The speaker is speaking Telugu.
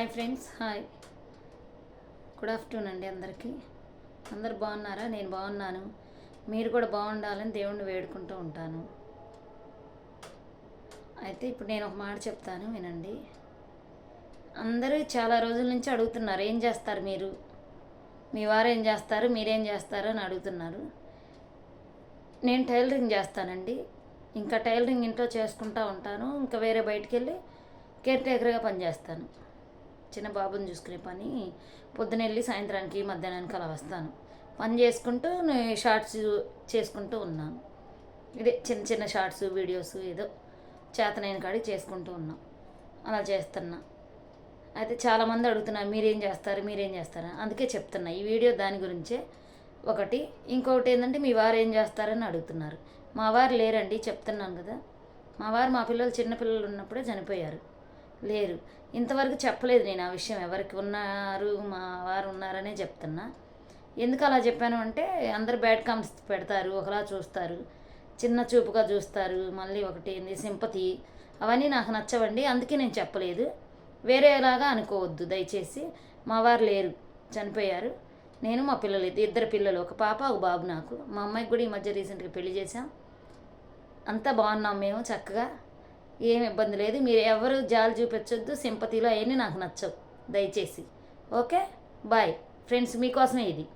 Hi friends hi. Good afternoon అండి అందరికీ. అందరు బాగున్నారా? నేను బాగున్నాను. మీరు కూడా బాగుండాలని దేవుణ్ణి వేడుకుంటూ ఉంటాను. అయితే ఇప్పుడు నేను ఒక మాట చెప్తాను వినండి. అందరూ చాలా రోజుల నుంచి అడుగుతున్నారు ఏం చేస్తారు మీరు? మీ వారు ఏం చేస్తారు? మీరేం చేస్తారు? అని అడుగుతున్నారు. నేను టైలరింగ్ చేస్తానండి. ఇంకా టైలరింగ్ ఇంట్లో చేసుకుంటూ ఉంటాను. ఇంకా వేరే బయటికి వెళ్ళి కేర్ టేకర్గా పనిచేస్తాను. చిన్న బాబుని చూసుకునే పని. పొద్దున వెళ్ళి సాయంత్రానికి మధ్యాహ్నానికి అలా వస్తాను. పని చేసుకుంటూ నేను షార్ట్స్ చేసుకుంటూ ఉన్నాను. ఇదే చిన్న చిన్న షార్ట్స్ వీడియోస్ ఏదో చేతనైన కాడికి చేసుకుంటూ ఉన్నాం. అలా చేస్తున్నా. అయితే చాలామంది అడుగుతున్నారు మీరేం చేస్తారు? మీరేం చేస్తారు? అందుకే చెప్తున్నా. ఈ వీడియో దాని గురించే ఒకటి. ఇంకొకటి ఏంటంటే మీ వారు ఏం చేస్తారని అడుగుతున్నారు. మా వారు లేరండి చెప్తున్నాను కదా. మా వారు మా పిల్లలు చిన్నపిల్లలు ఉన్నప్పుడే చనిపోయారు. లేరు. ఇంతవరకు చెప్పలేదు నేను ఆ విషయం. ఎవరికి ఉన్నారు మా వారు ఉన్నారనే చెప్తున్నా. ఎందుకు అలా చెప్పాను అంటే అందరు బ్యాడ్ కామెంట్స్ పెడతారు ఒకలా చూస్తారు చిన్న చూపుగా చూస్తారు మళ్ళీ ఒకటి ఏంది సింపతి. అవన్నీ నాకు నచ్చవండి అందుకే నేను చెప్పలేదు. వేరేలాగా అనుకోవద్దు దయచేసి. మా వారు లేరు చనిపోయారు. నేను మా పిల్లలు ఇద్దరు పిల్లలు ఒక పాప ఒక బాబు నాకు. మా అమ్మాయికి కూడా ఈ మధ్య రీసెంట్గా పెళ్ళి చేశాం. అంతా బాగున్నాం మేము చక్కగా. ఏం ఇబ్బంది లేదు. మీరు ఎవరు జాలి చూపించొద్దు సింపతిలో అవన్నీ నాకు నచ్చవు. దయచేసి. ఓకే? బాయ్. ఫ్రెండ్స్ మీకోసమే ఇది.